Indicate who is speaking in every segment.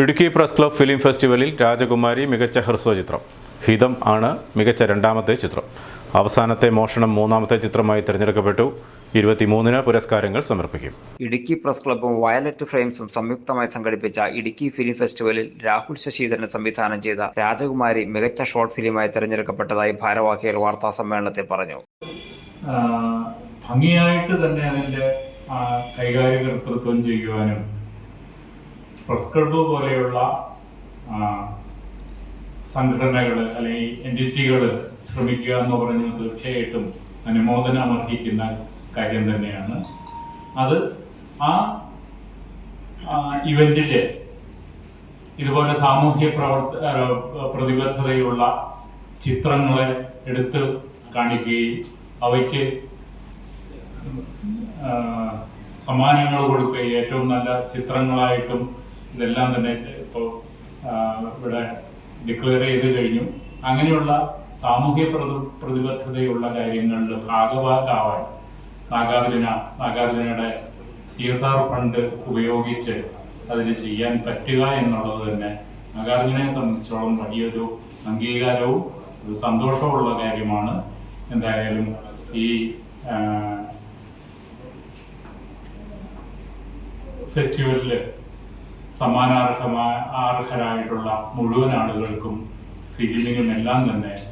Speaker 1: Idukki press club film ഫെസ്റ്റിവലിൽ രാജകുമാരി മികച്ച ഹ്രസ്വചിത്രം. ഹിതം ആണ് മികച്ച രണ്ടാമത്തെ ചിത്രം. അവസാനത്തെ മോഷണം മൂന്നാമത്തെ ചിത്രമായി തിരഞ്ഞെടുക്കപ്പെട്ടു. ഇരുപത്തിമൂന്നിന് പുരസ്കാരങ്ങൾ സമർപ്പിക്കും.
Speaker 2: ഇടുക്കി പ്രസ് ക്ലബും വയലറ്റ് ഫ്രെയിംസും സംയുക്തമായി സംഘടിപ്പിച്ച ഇടുക്കി ഫിലിം ഫെസ്റ്റിവലിൽ രാഹുൽ ശശിധരൻ സംവിധാനം ചെയ്ത രാജകുമാരി മികച്ച ഷോർട്ട് ഫിലിമായി തിരഞ്ഞെടുക്കപ്പെട്ടതായി ഭാരവാഹികൾ വാർത്താ സമ്മേളനത്തിൽ പറഞ്ഞു.
Speaker 3: ഭംഗിയായിട്ട് തന്നെ അതിന്റെ കൈകാര്യ കൈകാര്യകർത്തൃത്വം ചെയ്യുവാനും പ്രസ് പോലെയുള്ള സംഘടനകൾ അല്ലെങ്കിൽ എന്റിറ്റികൾ ശ്രമിക്കുക എന്ന് പറഞ്ഞാൽ തീർച്ചയായിട്ടും അനുമോദനം അർഹിക്കുന്ന കാര്യം തന്നെയാണ്. അത് ആ ഇവന്റിൽ ഇതുപോലെ സാമൂഹ്യ പ്രവർത്ത പ്രതിബദ്ധതയുള്ള ചിത്രങ്ങളെ എടുത്ത് കാണിക്കുകയും അവയ്ക്ക് സമ്മാനങ്ങൾ കൊടുക്കുകയും ഏറ്റവും നല്ല ചിത്രങ്ങളായിട്ടും ഇതെല്ലാം തന്നെ ഇപ്പോൾ ഇവിടെ ഡിക്ലെയർ ചെയ്ത് കഴിഞ്ഞു. അങ്ങനെയുള്ള സാമൂഹ്യ പ്രതി പ്രതിബദ്ധതയുള്ള കാര്യങ്ങളിൽ ഭാഗവാക്കാവാൻ നാഗാർജുന നാഗാർജുനയുടെ സി എസ് ആർ ഫണ്ട് ഉപയോഗിച്ച് അതിന് ചെയ്യാൻ പറ്റുക എന്നുള്ളത് തന്നെ നാഗാർജുനയെ സംബന്ധിച്ചോളം വലിയൊരു അംഗീകാരവും ഒരു സന്തോഷവുമുള്ള കാര്യമാണ്. എന്തായാലും ഈ ഫെസ്റ്റിവലിൽ സമ്മാനാർഹമായ അർഹരായിട്ടുള്ള മുഴുവൻ ആളുകൾക്കും ഫിലിമിനും എല്ലാം തന്നെ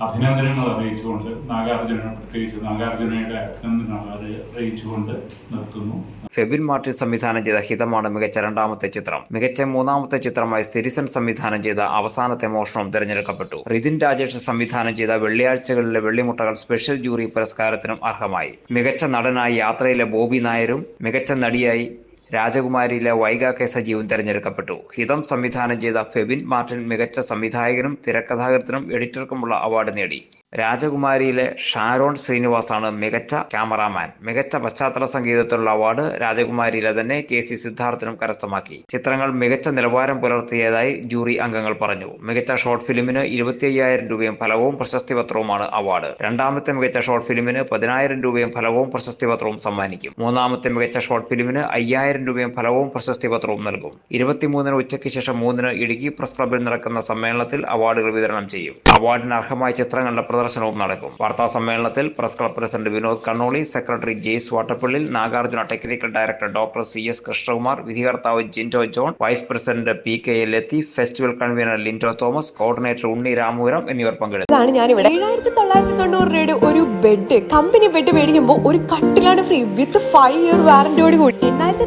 Speaker 3: അഭിനന്ദനങ്ങൾ അറിയിച്ചുകൊണ്ട് നാഗാർജുന പ്രത്യേകിച്ച് നാഗാർജുനയുടെ അഭിനന്ദനങ്ങൾ അറി- അറിയിച്ചുകൊണ്ട് നിർത്തുന്നു.
Speaker 2: ഫെബിൻ മാർട്ടിൻ സംവിധാനം ചെയ്ത ഹിതമാണ് മികച്ച രണ്ടാമത്തെ ചിത്രം. മികച്ച മൂന്നാമത്തെ ചിത്രമായി സിരിസൺ സംവിധാനം ചെയ്ത അവസാനത്തെ മോഷണം തിരഞ്ഞെടുക്കപ്പെട്ടു. റിതിൻ രാജേഷ് സംവിധാനം ചെയ്ത വെള്ളിയാഴ്ചകളിലെ വെള്ളിമുട്ടകൾ സ്പെഷ്യൽ ജൂറി പുരസ്കാരത്തിനും അർഹമായി. മികച്ച നടനായി യാത്രയിലെ ബോബി നായരും മികച്ച നടിയായി രാജകുമാരിയിലെ വൈഗ കെ സജീവൻ തിരഞ്ഞെടുക്കപ്പെട്ടു. ഹിതം സംവിധാനം ചെയ്ത ഫെബിൻ മാർട്ടിൻ മികച്ച സംവിധായകനും തിരക്കഥാകൃത്തിനും എഡിറ്റർക്കുമുള്ള അവാർഡ് നേടി. രാജകുമാരിയിലെ ഷാരോൺ ശ്രീനിവാസാണ് മികച്ച ക്യാമറാമാൻ. മികച്ച പശ്ചാത്തല സംഗീതത്തിലുള്ള അവാർഡ് രാജകുമാരിയിലെ തന്നെ കെ സി സിദ്ധാർത്ഥനും കരസ്ഥമാക്കി. ചിത്രങ്ങൾ മികച്ച നിലവാരം പുലർത്തിയതായി ജൂറി അംഗങ്ങൾ പറഞ്ഞു. മികച്ച ഷോർട്ട് ഫിലിമിന് ഇരുപത്തി അയ്യായിരം രൂപയും ഫലവും പ്രശസ്തി പത്രവുമാണ് അവാർഡ്. രണ്ടാമത്തെ മികച്ച ഷോർട്ട് ഫിലിമിന് പതിനായിരം രൂപയും ഫലവും പ്രശസ്തി പത്രവും സമ്മാനിക്കും. മൂന്നാമത്തെ മികച്ച ഷോർട്ട് ഫിലിമിന് അയ്യായിരം രൂപയും ഫലവും പ്രശസ്തി പത്രവും നൽകും. ഇരുപത്തിമൂന്നിന് ഉച്ചയ്ക്ക് ശേഷം മൂന്നിന് ഇടുക്കി പ്രസ് ക്ലബിൽ നടക്കുന്ന സമ്മേളനത്തിൽ അവാർഡുകൾ വിതരണം ചെയ്യും. അവാർഡിന് അർഹമായ ചിത്രങ്ങളുടെ പ്രദർശനവും നടക്കും. വാർത്താ സമ്മേളനത്തിൽ press club president Vinod Kannoli secretary Jaise Vattappallil Nagarjuna technical director doctor C S Krishnakumar വിധികർത്താവ് Jindo John vice president P K A Latheef festival convener Lindo Thomas coordinator Unni Ramapuram എന്നിവർ പങ്കെടുത്തു.
Speaker 4: ഒരു ബെഡ് കമ്പനി ബെഡ് മേടിക്കുമ്പോൾ ഒരു കട്ടിലാണ് free with five year വാറന്റിയോട് കൂടി. എണ്ണായിരത്തി